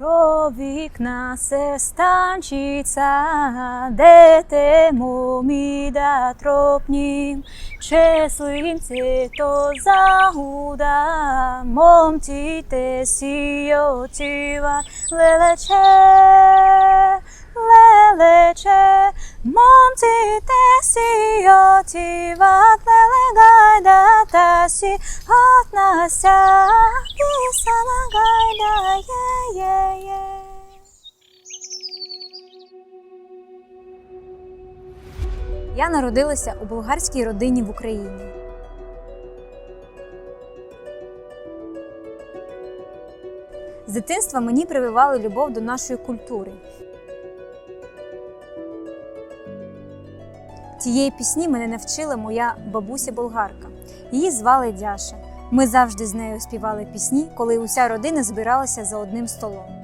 Про вікна се станчиця, де те моміда тропнім, Чеслинце то загуда, момці те сіотіва, лелече, лелече, момці те сіотіва, лелегайда тасі, отнася, пісана Я народилася у болгарській родині в Україні. З дитинства мені прививали любов до нашої культури. Цієї пісні мене навчила моя бабуся болгарка. Її звали Дяша. Ми завжди з нею співали пісні, коли уся родина збиралася за одним столом.